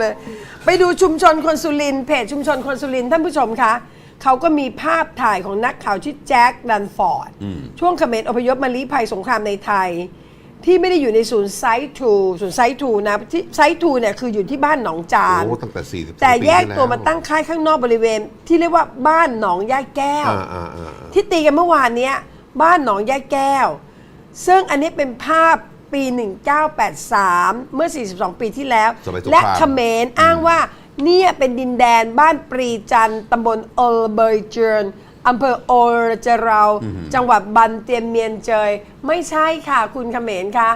เลยไปดูชุมชนคนสุรินทร์เพจชุมชนคนสุรินทร์ท่านผู้ชมคะเขาก็มีภาพถ่ายของนักข่าวชื่อแจ็คดันฟอร์ด ช่วงเขมรอพยพมาลี้ภัยสงครามในไทย ที่ไม่ได้อยู่ในศูนย์ไซต์ทูศูนย์ไซต์ทูนะที่ไซต์ทูเนี่ยคืออยู่ที่บ้านหนองจานโอ้ตั้งแต่42แต่แยกปีที่ตัวมาตั้งค่ายข้างนอกบริเวณ ที่เรียกว่าบ้านหนองย่าแก้วอ่าอ่าอ่าที่ตีกันเมื่อวานเนี้ยบ้านหนองย่าแก้ว ซึ่งอันนี้เป็นภาพ ปี 1983 เมื่อ 42 ปีที่แล้ว สมัยสงคราม และเขมรอ้างว่า เนี่ยเป็นดินแดนบ้านปรีจันทร์ตำบลโอลเบยเจิร์นอำเภอโอรเจเรา จังหวัดบันเตียนเมียนเจย ไม่ใช่ค่ะคุณเขมรคะ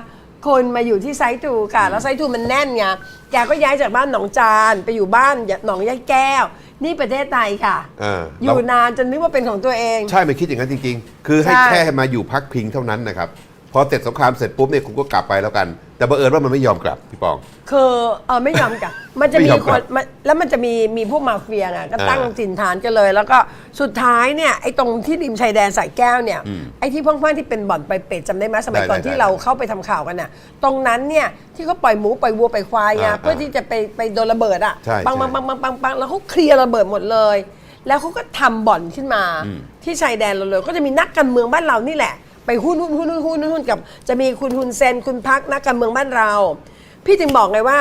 คนมาอยู่ที่ไซตูค่ะ แล้วไซตูมันแน่นไงแกก็ย้ายจากบ้านหนองจานไปอยู่บ้านหนองย่าแก้ว นี่ประเทศไทยค่ะอ่าอยู่เรานานจนนึกว่าเป็นของตัวเอง ใช่ไม่คิดอย่างนั้นจริง ๆ คือให้ใช่ แค่มาอยู่พักพิงเท่านั้นนะครับ พอเสร็จสงครามเสร็จปุ๊บเนี่ยคุณก็กลับไปแล้วกัน แต่บังเอิญว่ามันไม่ยอมกลับพี่ปอง คือเออไม่ยอมกลับ มันจะไม่มียอมคกลันบมันแล้วมันจะมีมีพวกมาเฟียไงก็ตั้งอ่าถิ่นฐานกันเลย แล้วก็สุดท้ายเนี่ยไอ้ตรงที่ริมชายแดนสายแก้วเนี่ยไอ้ที่พ่องๆที่เป็นบ่อนไปเป็ดจำได้ไหมสมัยได้ก่อนได้ที่ได้เราเข้าไปทำข่าวกันน่ะตรงนั้นเนี่ยที่เขาปล่อยหมูปล่อยวัวปล่อยควายไงอ่าเพื่อที่จะไปไปโดนระเบิดอะใช่ปังใช่ปังปังปังปังปังแล้วเขาเคลียร์ระเบิดหมดเลย แล้วเขาก็ทำบ่อนขึ้นมาที่ชายแดนเราเลย ก็จะมีนักการเมืองบ้านเรานี่แหละ ไปหุ้นหุ้นหุ้นหุ้นหุ้นหุ้นกับจะมีคุณฮุนเซนคุณพักนักการเมืองบ้านเรา พี่จึงบอกไงว่า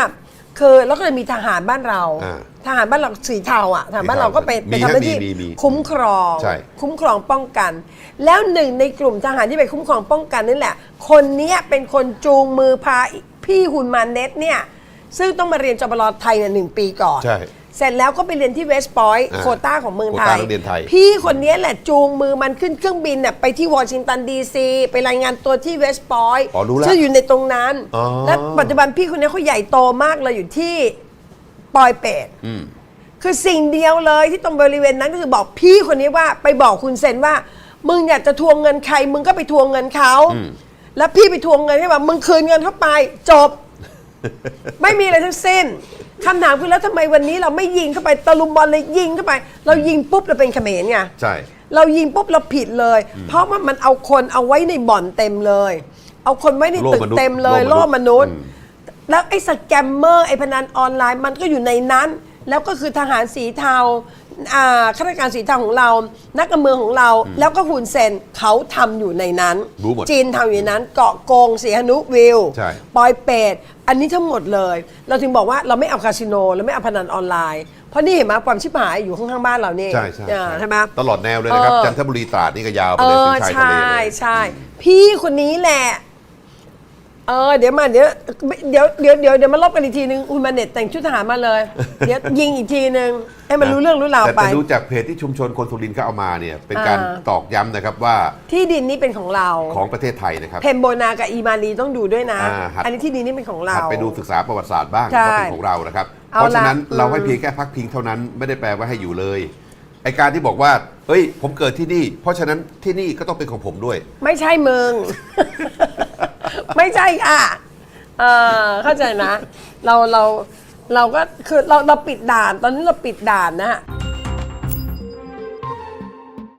คือแล้วก็จะมีทหารบ้านเรา อ่าทหารบ้านเราสีเทาอะทหารบ้านเราก็ไปมีไปทำหน้าที่มีมีมีคุ้มครอง ใช่ คุ้มครองป้องกัน แล้วหนึ่งในกลุ่มทหารที่ไปคุ้มครองป้องกันนี่แหละ คนเนี้ยเป็นคนจูงมือพาพี่ฮุนมาเน็ตเนี่ยซึ่งต้องมาเรียนจบลอไทยเนี่ยหนึ่งปีก่อน ใช่ เสร็จแล้วก็ไปเรียนที่เวสต์พอยต์อ่าโควต้าของเมืองไทโควต้าย นักเรียนไทย พี่คนนี้แหละจูงมือมันขึ้นเครื่องบินเนี่ยไปที่วอชิงตันดีซีไปรายงานตัวที่เวสต์พอยต์อ๋อรู้แล้วซึ่งอยู่ในตรงนั้น อ๋อ และปัจจุบันพี่คนนี้เขาใหญ่โตมากเลยอยู่ที่ปอยเป็ดอืม คือสิ่งเดียวเลยที่ตรงบริเวณนั้นก็คือบอกพี่คนนี้ว่าไปบอกคุณเซนว่า มึงอยากจะทวงเงินใคร มึงก็ไปทวงเงินเขาแล้วพี่ไปทวงเงินให้แบบมึงคืนเงินเข้าไปจบ ไม่มีอะไรทั้งสิ้น คำถามคือแล้วทำไมวันนี้เราไม่ยิงเข้าไปตะลุมบอลเลยยิงเข้าไป เรายิงปุ๊บเราเป็นเขมรไงใช่ เรายิงปุ๊บเราผิดเลย เพราะว่ามันเอาคนเอาไว้ในบ่อนเต็มเลย เอาคนไว้ในตึกโล่มนุษย์เต็มเลยโล่โล่มมนุนุษษย์ย์ แล้วไอ้สแกมเมอร์ไอ้พนันออนไลน์มันก็อยู่ในนั้น แล้วก็คือทหารสีเทา อ่าข้าราชการสีเทาของเรา นักการเมืองของเรา แล้วก็คุณเซนเขาทำอยู่ในนั้น รู้หมดจีนทำอยู่ในนั้น เกาะโกงเสียหนุวิวใช่ ปอยเป็ดอันนี้ทั้งหมดเลย เราถึงบอกว่าเราไม่เอาคาสิโนเราไม่เอาพนันออนไลน์ เพราะนี่เห็นไหมความชิบหายอยู่ข้างๆบ้านเรานี่ใช่ใช่อ่าใช่ไหม ตลอดแนวเลยนะครับ เออ จันทบุรีตราดนี่ก็ยาวไปเอเลยอถึงชายทะใช่เลเลย ใช่ พี่คนนี้แหละ เออเดี๋ยวมาเดี๋ยวเดี๋ยวเดี๋ยวเดี๋ยวเดี๋ยวมาลบกันอีกทีนึงอุยมาเน็ตแต่งชุดทหารมาเลย เดี๋ยวยิงอีกทีนึงให้มันรู้เรื่องรู้ราวแต่ไป แต่ดูจากเพจที่ชุมชนคนสุรินทร์เขาเอามาเนี่ยเป็นการอ่า ตอกย้ำนะครับว่าที่ดินนี้เป็นของเรา ของประเทศไทยนะครับ เพมโบนากับอีมานีต้องดูด้วยนะ อ่าหัด อันนี้ที่ดินนี้เป็นของเรา หัดไปดูศึกษาประวัติศาสตร์บ้างใช่เพราะเป็นของเรานะครับ เอาเพราะฉะนั้นละเราให้อืมเพียงแค่พักพิงเท่านั้นไม่ได้แปลว่าให้อยู่เลยไอการที่บอกว่าเฮ้ยผมเกิดที่นี่ เพราะฉะนั้นที่นี่ก็ต้องเป็นของผมด้วย ไม่ใช่มึง ไม่ใช่ค่ะ เออเข้าใจนะ เราเราเราก็คือเราเราปิดด่าน ตอนนี้เราปิดด่านนะฮะ